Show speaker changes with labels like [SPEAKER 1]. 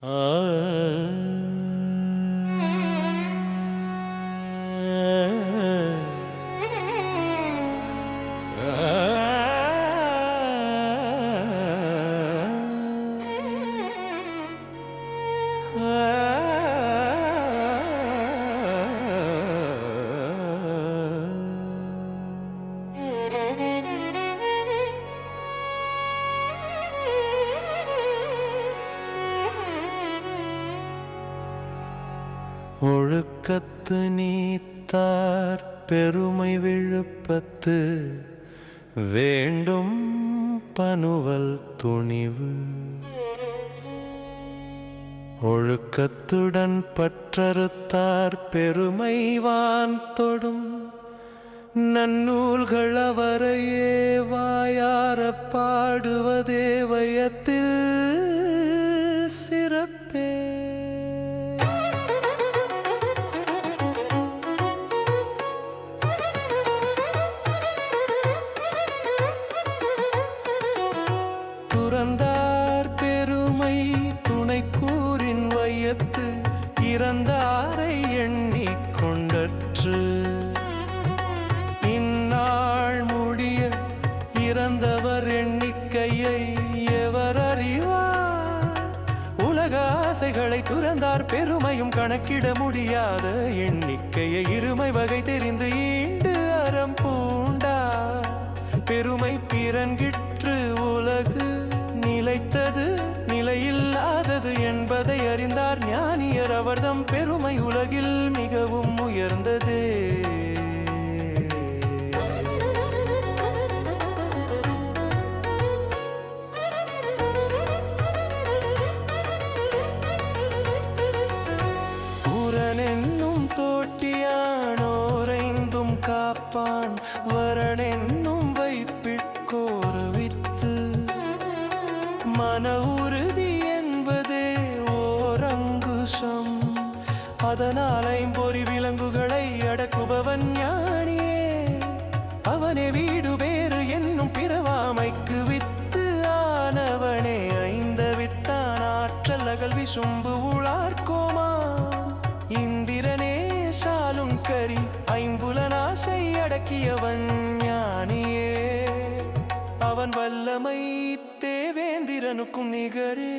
[SPEAKER 1] 呃 ஒழுக்கத்து நீத்தார் பெருமை விழுப்பத்து வேண்டும் பனுவல் துணிவு. ஒழுக்கத்துடன் பற்றறுத்தார் பெருமைவான் தொடும் நன்னூல்கள் அவரையே வாயார பாடுவதே வயத்தில். ஆசைகளை துறந்தார். பெருமையும் கணக்கிட முடியாத எண்ணிக்கையை இருமை வகை தெரிந்து ஈண்டு அறம் பூண்டார். பெருமை பிறன்கிற்று உலகு நிலைத்தது நிலையில்லாதது என்பதை அறிந்தார். ஞானியர் அவர்தம் பெருமை உலகில் மிகவும் உயர்ந்ததே. தோட்டியானோரைந்தும் காப்பான். வரனென்னும் வைப்பிற்கோரவித்து மன உறுதி என்பதே ஓரங்குசம். அதனால் ஐம்பொறி விலங்குகளை அடக்குபவன் ஞானியே. அவனே வீடு பேறு என்னும் பிறவாமைக்கு வித்து. ஆனவனே ஐந்த வித்தான். ஆற்றல் அகல்வி சும்பு உளார்கோ அடக்கியவன் ஞானியே. அவன் வல்லமை தேவேந்திரனுக்கும் நிகரே.